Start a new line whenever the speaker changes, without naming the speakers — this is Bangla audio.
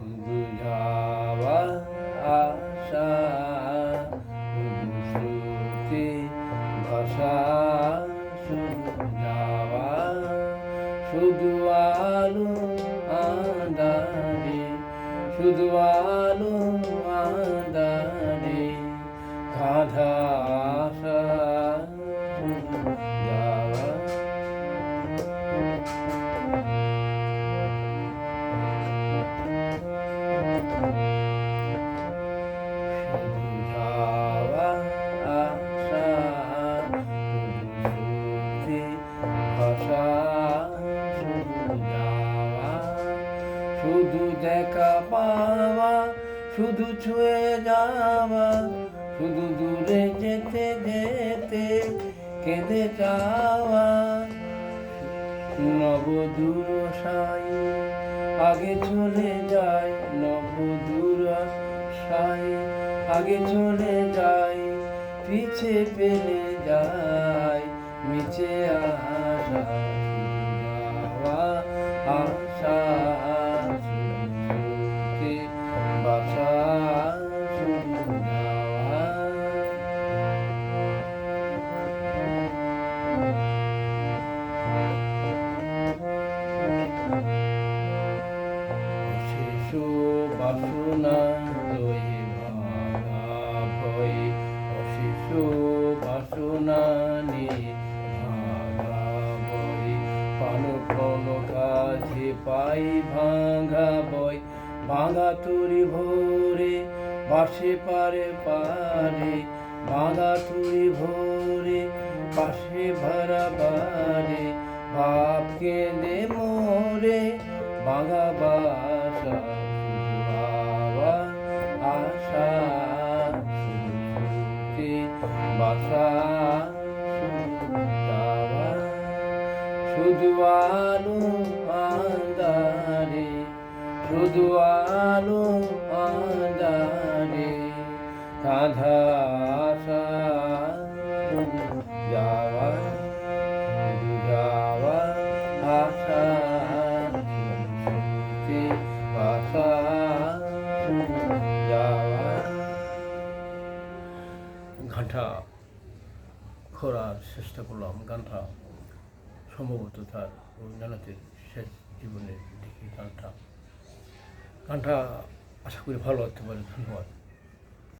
শুধু আশা শুধু ভাষা শুধু যাওয়া শুধু আলো আন্দারে শুধু আলো আন্দারে গাধা শুধু দেখা পাওয়া, শুধু ছুঁয়ে যাওয়া, শুধু দূরে যেতে যেতে কেঁদে যাওয়া। নবদূর সাই আগে চলে যায় নবদূর সাই আগে চলে যায়, পিছে পেলে যায়, মিছে যাওয়া আশা। শিশু বাসনা ভাঙা ভয় অশিশু বাসনা কাছে পাই, ভাঙা বই। ভাঙা তুরি ভোরে পাশে পারে পারে। ভাঙা তুরি ভোরে পাশে ভরা ভাব কেঁদে মোরে, ভাঙা বাসা বাসা শুধু আলো আন্দারে শুধু আলো আন্দারে কাঁধা আশা যাওয়া আশা করার চেষ্টা করলাম। গানটা সম্ভবত তার রবীন্দ্রনাথের শেষ জীবনের দিকে গানটা। গানটা আশা করি ভালো হতে পারে। ধন্যবাদ।